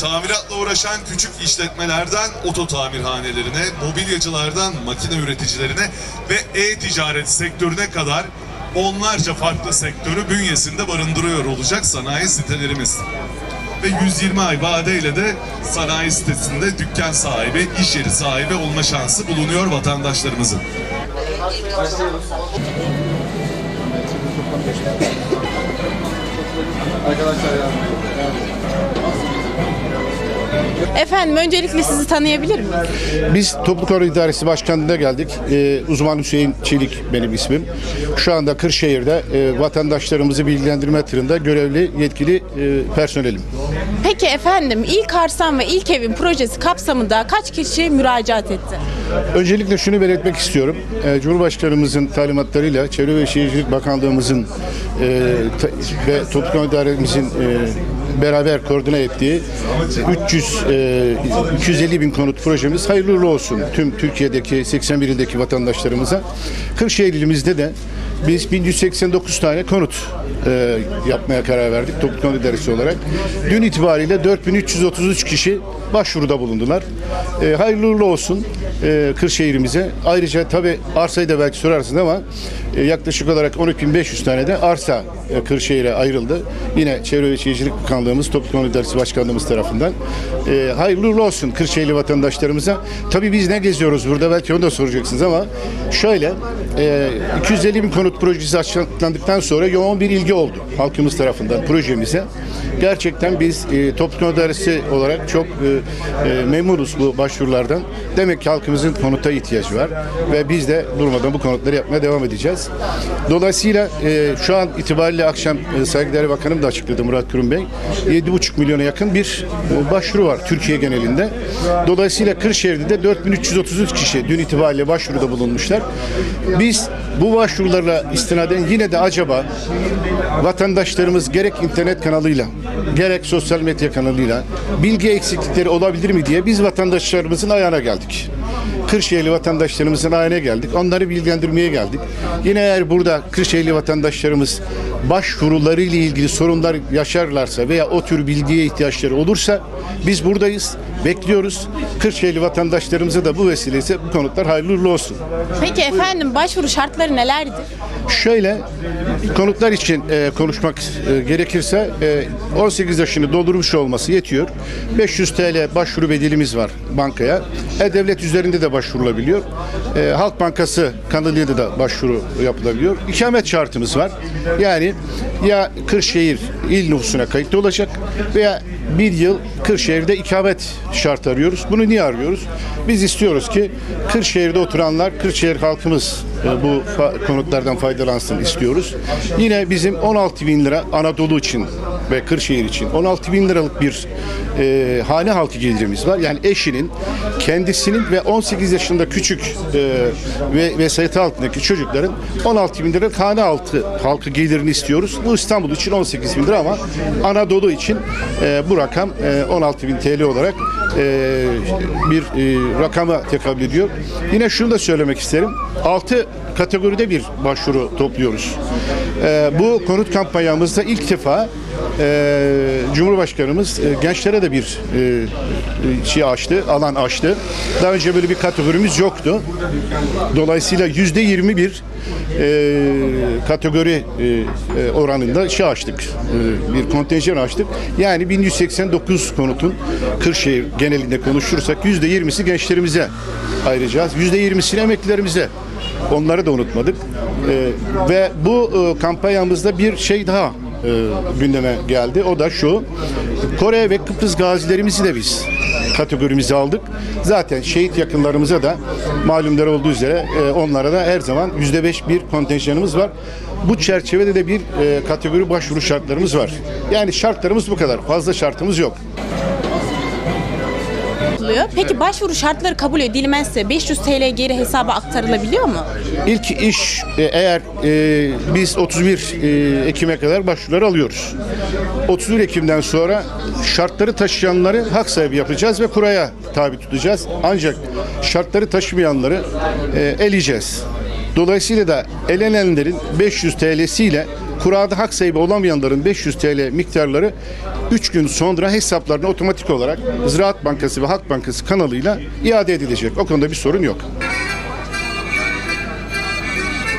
tamiratla uğraşan küçük işletmelerden oto tamirhanelerine, mobilyacılardan makine üreticilerine ve e-ticaret sektörüne kadar onlarca farklı sektörü bünyesinde barındırıyor olacak sanayi sitelerimiz. Ve 120 ay vadeyle de sanayi sitesinde dükkan sahibi, iş yeri sahibi olma şansı bulunuyor vatandaşlarımızın. Efendim öncelikle sizi tanıyabilir miyim? Biz Toplu Koru İdaresi Başkanlığı'na geldik. Ee, uzman Hüseyin Çelik benim ismim. Şu anda Kırşehir'de e, vatandaşlarımızı bilgilendirme tırında görevli yetkili e, personelim. Peki efendim ilk arsan ve ilk evin projesi kapsamında kaç kişi müracaat etti? Öncelikle şunu belirtmek istiyorum. Ee, Cumhurbaşkanımızın talimatlarıyla Çevre ve Şehircilik Bakanlığımızın e, ta- ve Toplu Koru İdaremizin e, beraber koordine ettiği 300 e, 250 bin konut projemiz hayırlı olsun tüm Türkiye'deki 81 ildeki vatandaşlarımıza. Kırşehir ilimizde de biz 1189 tane konut e, yapmaya karar verdik Toplu Konut İdaresi olarak. Dün itibariyle 4333 kişi başvuruda bulundular. E, hayırlı uğurlu olsun e, Kırşehir'imize. Ayrıca tabi arsayı da belki sorarsınız ama e, yaklaşık olarak 12.500 tane de arsa e, Kırşehir'e ayrıldı. Yine Çevre ve Şehircilik Bakanlığımız, Toplu Konut İdaresi Başkanlığımız tarafından. E, hayırlı uğurlu olsun Kırşehirli vatandaşlarımıza. Tabii biz ne geziyoruz burada belki onu da soracaksınız ama şöyle e, 250 bin konut projesi açıklandıktan sonra yoğun bir ilgi oldu halkımız tarafından projemize. Gerçekten biz e, Toplu Konut İdaresi olarak çok e, e, memnunuz bu başvurulardan. Demek ki halkımızın konuta ihtiyacı var ve biz de durmadan bu konutları yapmaya devam edeceğiz. Dolayısıyla e, şu an itibariyle akşam e, Saygıdeğer Bakanım da açıkladı Murat Kurum Bey. 7,5 milyona yakın bir e, başvuru var Türkiye genelinde. Dolayısıyla Kırşehir'de de 4333 kişi dün itibariyle başvuruda bulunmuşlar. Biz bu başvurularla istinaden yine de acaba vatandaşlarımız gerek internet kanalıyla gerek sosyal medya kanalıyla bilgi eksiklikleri olabilir mi diye biz vatandaşlarımızın ayağına geldik. Kırşehirli vatandaşlarımızın ayağına geldik. Onları bilgilendirmeye geldik. Yine eğer burada Kırşehirli vatandaşlarımız başvuruları ile ilgili sorunlar yaşarlarsa veya o tür bilgiye ihtiyaçları olursa biz buradayız. Bekliyoruz. Kırşehirli vatandaşlarımıza da bu vesileyle bu konutlar hayırlı olsun. Peki efendim başvuru şartları nelerdir? Şöyle konutlar için e, konuşmak e, gerekirse e, 18 yaşını doldurmuş olması yetiyor. 500 TL başvuru bedelimiz var bankaya. E-Devlet üzerinde de başvurulabiliyor. E, Halk Bankası kanalıyla da başvuru yapılabiliyor. İkamet şartımız var. Yani ya Kırşehir il nüfusuna kayıtlı olacak veya bir yıl Kırşehir'de ikamet şartı arıyoruz. Bunu niye arıyoruz? Biz istiyoruz ki Kırşehir'de oturanlar, Kırşehir halkımız e, bu konutlardan faydalansın istiyoruz. Yine bizim 16 bin lira Anadolu için ve Kırşehir için 16 bin liralık bir e, hane halkı gelirimiz var. Yani eşinin, kendisinin ve 18 yaşında küçük e, ve vesayeti altındaki çocukların 16 bin liralık hane altı halkı gelirini istiyoruz. Bu İstanbul için 18 bin lira ama Anadolu için e, bu rakam e, 16 bin TL olarak e, bir e, rakama tekabül ediyor. Yine şunu da söylemek isterim. 6 kategoride bir başvuru topluyoruz. E, bu konut kampanyamızda ilk defa e, Cumhurbaşkanımız e, gençlere de bir e, e, şey açtı, alan açtı. Daha önce böyle bir kategorimiz yoktu. Dolayısıyla yüzde 21 e, kategori e, e, oranında şey açtık. E, bir kontenjan açtık. Yani 1189 konutun Kırşehir genelinde konuşursak yüzde 20'si gençlerimize ayıracağız. Yüzde 20'sini emeklilerimize. Onları da unutmadık. E, ve bu e, kampanyamızda bir şey daha e, gündeme geldi. O da şu. Kore ve Kıbrıs gazilerimizi de biz kategorimize aldık. Zaten şehit yakınlarımıza da malumlar olduğu üzere e, onlara da her zaman yüzde beş bir kontenjanımız var. Bu çerçevede de bir e, kategori başvuru şartlarımız var. Yani şartlarımız bu kadar. Fazla şartımız yok. Oluyor. Peki başvuru şartları kabul edilmezse 500 TL geri hesaba aktarılabiliyor mu? İlk iş e, eğer e, biz 31 e, Ekim'e kadar başvuruları alıyoruz. 31 Ekim'den sonra şartları taşıyanları hak sahibi yapacağız ve kuraya tabi tutacağız. Ancak şartları taşımayanları e, eleyeceğiz. Dolayısıyla da elenenlerin 500 TL'siyle Kurada hak sahibi olamayanların 500 TL miktarları 3 gün sonra hesaplarına otomatik olarak Ziraat Bankası ve Halk Bankası kanalıyla iade edilecek. O konuda bir sorun yok.